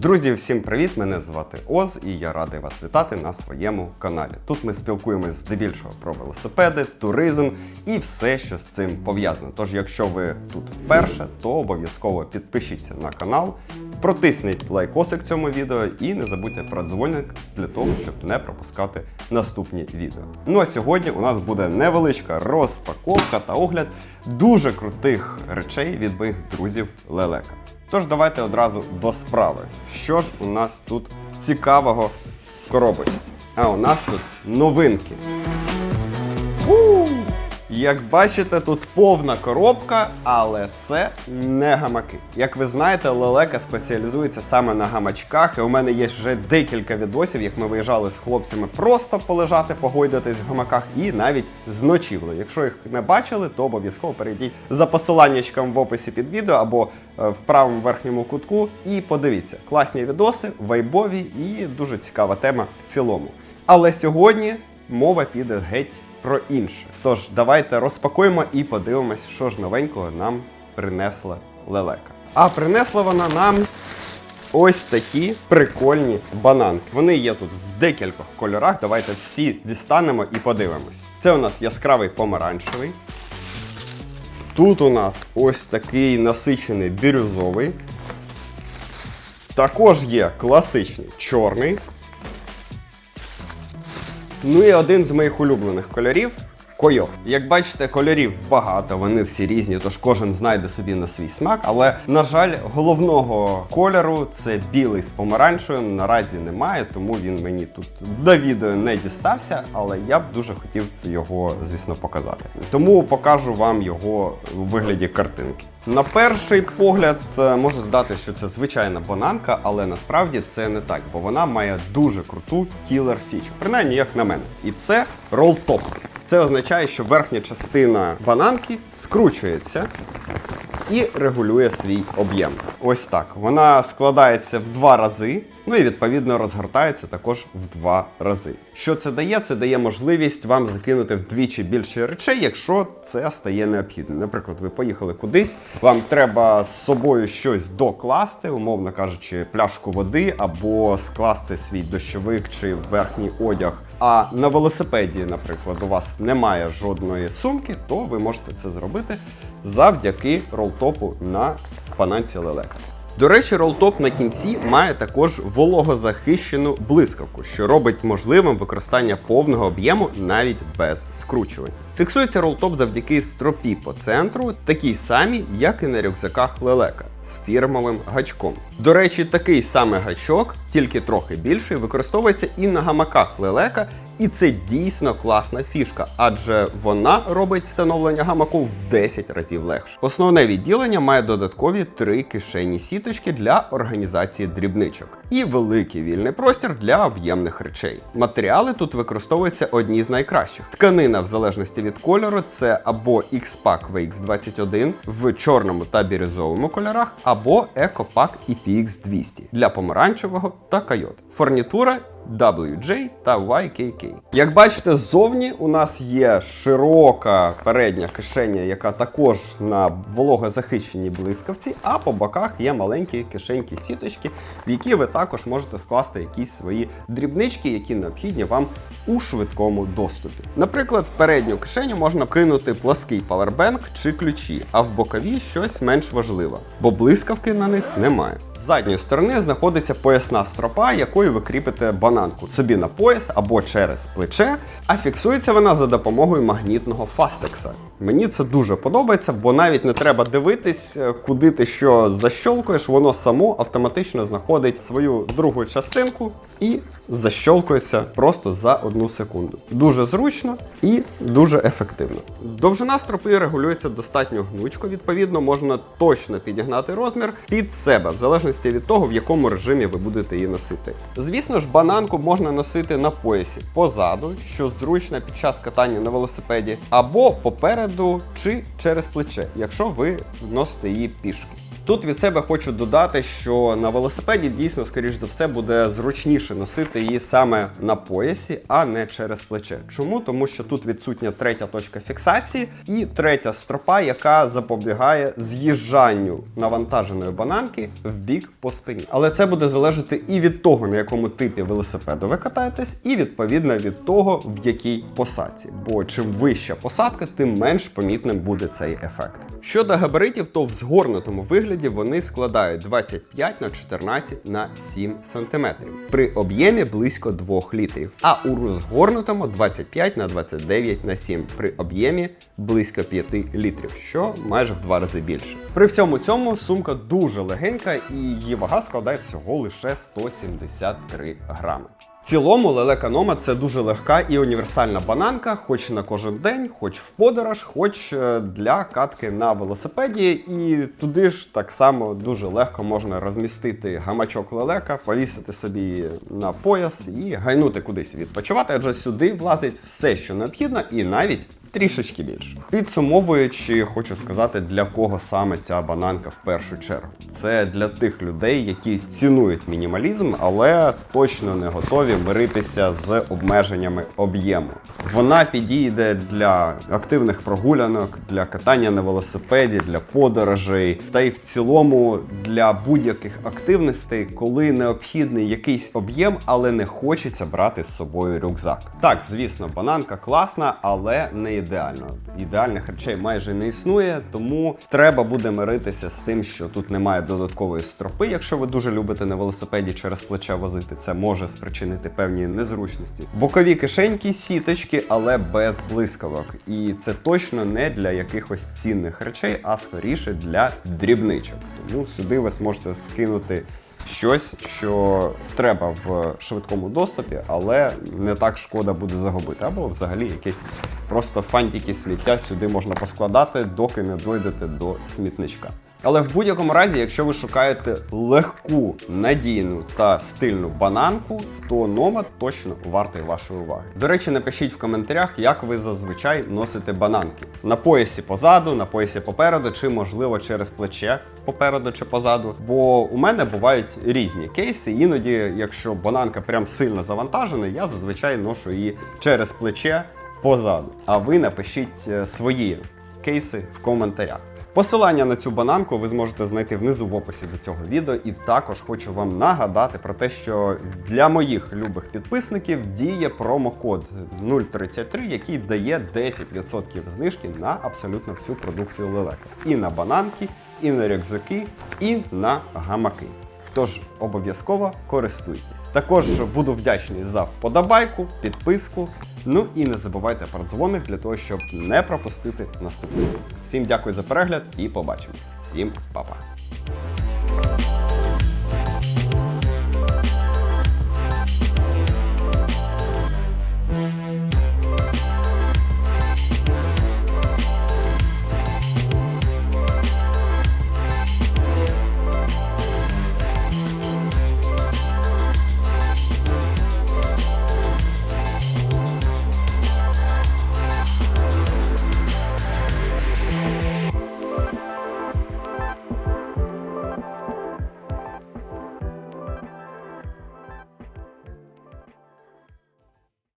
Друзі, всім привіт! Мене звати Оз, і я радий вас вітати на своєму каналі. Тут ми спілкуємось здебільшого про велосипеди, туризм і все, що з цим пов'язано. Тож, якщо ви тут вперше, то обов'язково підпишіться на канал, протисніть лайкосик цьому відео і не забудьте про дзвоник для того, щоб не пропускати наступні відео. Ну а сьогодні у нас буде невеличка розпаковка та огляд дуже крутих речей від моїх друзів Лелека. Тож давайте одразу до справи. Що ж у нас тут цікавого в коробочці? А у нас тут новинки. Як бачите, тут повна коробка, але це не гамаки. Як ви знаєте, лелека спеціалізується саме на гамачках, і у мене є вже декілька відосів, як ми виїжджали з хлопцями просто полежати, погойдатись в гамаках і навіть з ночівлею. Якщо їх не бачили, то обов'язково перейдіть за посиланнячком в описі під відео або е, в правому верхньому кутку і подивіться. Класні відоси, вайбові і дуже цікава тема в цілому. Але сьогодні мова піде геть про інше. Тож давайте розпакуємо і подивимось, що ж новенького нам принесла лелека. А принесла вона нам ось такі прикольні бананки. Вони є тут в декількох кольорах. Давайте всі дістанемо і подивимось. Це у нас яскравий помаранчевий. Тут у нас ось такий насичений бірюзовий. Також є класичний чорний. Ну і один з моїх улюблених кольорів койот. Як бачите, кольорів багато, вони всі різні, тож кожен знайде собі на свій смак. Але, на жаль, головного кольору це білий з помаранчевим. Наразі немає, тому він мені тут до відео не дістався, але я б дуже хотів його, звісно, показати. Тому покажу вам його у вигляді картинки. На перший погляд е, може здати, що це звичайна бананка, але насправді це не так, бо вона має дуже круту кілер фічу, принаймні як на мене. І це ролл-топ. Це означає, що верхня частина бананки скручується і регулює свій об'єм. Ось так. Вона складається в два рази. Ну і відповідно розгортається також в два рази. Що це дає? Це дає можливість вам закинути вдвічі більше речей, якщо це стає необхідним. Наприклад, ви поїхали кудись, вам треба з собою щось докласти, умовно кажучи, пляшку води або скласти свій дощовик чи верхній одяг. А на велосипеді, наприклад, у вас немає жодної сумки, то ви можете це зробити завдяки ролтопу на пананці лелека. До речі, ролтоп на кінці має також вологозахищену блискавку, що робить можливим використання повного об'єму навіть без скручувань. Фіксується ролтоп завдяки стропі по центру, такій самій, як і на рюкзаках лелека з фірмовим гачком. До речі, такий самий гачок, тільки трохи більший, використовується і на гамаках лелека, і це дійсно класна фішка, адже вона робить встановлення гамаку в 10 разів легше. Основне відділення має додаткові три кишені сіточки для організації дрібничок і великий вільний простір для об'ємних речей. Матеріали тут використовуються одні з найкращих. Тканина, в залежності від кольору, це або X-Pack VX21 в чорному та бірюзовому кольорах, або EcoPack EPX 200 для помаранчевого та койот. Фурнітура WJ та YKK. Як бачите, ззовні у нас є широка передня кишеня, яка також на вологозахищеній блискавці, а по боках є маленькі кишеньки сіточки, в які ви також можете скласти якісь свої дрібнички, які необхідні вам у швидкому доступі. Наприклад, в передню кишеню можна кинути плаский павербенк чи ключі, а в бокові щось менш важливе, бо блискавки на них немає. З задньої сторони знаходиться поясна стропа, якою ви кріпите бананку собі на пояс або через плече, а фіксується вона за допомогою магнітного фастекса. Мені це дуже подобається, бо навіть не треба дивитись, е, куди ти що защолкуєш, воно само автоматично знаходить свою другу частинку і защолкується просто за одну секунду. Дуже зручно і дуже ефективно. Довжина стропи регулюється достатньо гнучко, відповідно, можна точно підігнати розмір під себе, в залежності від того, в якому режимі ви будете її носити. Звісно ж, бананку можна носити на поясі позаду, що зручно під час катання на велосипеді, або попереду чи через плече, якщо ви носите її пішки. Тут від себе хочу додати, що на велосипеді дійсно, скоріш за все, буде зручніше носити її саме на поясі, а не через плече. Чому? Тому що тут відсутня третя точка фіксації і третя стропа, яка запобігає з'їжджанню навантаженої бананки в бік по спині. Але це буде залежати і від того, на якому типі велосипеду ви катаєтесь, і відповідно від того, в якій посадці. Бо чим вища посадка, тим менш помітним буде цей ефект. Щодо габаритів, то в згорнутому вигляді вони складають 25 на 14 на 7 см при об'ємі близько 2 літрів, а у розгорнутому 25 на 29 на 7 при об'ємі близько 5 літрів, що майже в два рази більше. При всьому цьому сумка дуже легенька і її вага складає всього лише 173 грами. В цілому лелека Нома це дуже легка і універсальна бананка, хоч на кожен день, хоч в подорож, хоч е, для катки на велосипеді. І туди ж так само дуже легко можна розмістити гамачок лелека, повісити собі на пояс і гайнути кудись відпочивати, адже сюди влазить все, що необхідно, і навіть трішечки більше. Підсумовуючи, хочу сказати, для кого саме ця бананка в першу чергу. Це для тих людей, які цінують мінімалізм, але точно не готові миритися з обмеженнями об'єму. Вона підійде для активних прогулянок, для катання на велосипеді, для подорожей, та й в цілому для будь-яких активностей, коли необхідний якийсь об'єм, але не хочеться брати з собою рюкзак. Так, звісно, бананка класна, але не ідеальна. Ідеальних речей майже не існує, тому треба буде миритися з тим, що тут немає додаткової стропи. Якщо ви дуже любите на велосипеді через плече возити, це може спричинити певні незручності. Бокові кишеньки, сіточки, але без блискавок. І це точно не для якихось цінних речей, а скоріше для дрібничок. Тому сюди ви зможете скинути щось, що треба в швидкому доступі, але не так шкода буде загубити. Або взагалі якесь просто фантики сміття сюди можна поскладати, доки не дойдете до смітничка. Але в будь-якому разі, якщо ви шукаєте легку, надійну та стильну бананку, то номад точно вартий вашої уваги. До речі, напишіть в коментарях, як ви зазвичай носите бананки. На поясі позаду, на поясі попереду, чи можливо через плече попереду чи позаду. Бо у мене бувають різні кейси. Іноді, якщо бананка прям сильно завантажена, я зазвичай ношу її через плече позаду. А ви напишіть е, свої кейси в коментарях. Посилання на цю бананку ви зможете знайти внизу в описі до цього відео. І також хочу вам нагадати про те, що для моїх любих підписників діє промокод 033, який дає 10% знижки на абсолютно всю продукцію лелека. І на бананки, і на рюкзаки, і на гамаки. Тож обов'язково користуйтесь. Також буду вдячний за вподобайку, підписку. Ну і не забувайте про дзвоник для того, щоб не пропустити наступний випуск. Всім дякую за перегляд і побачимось. Всім па-па.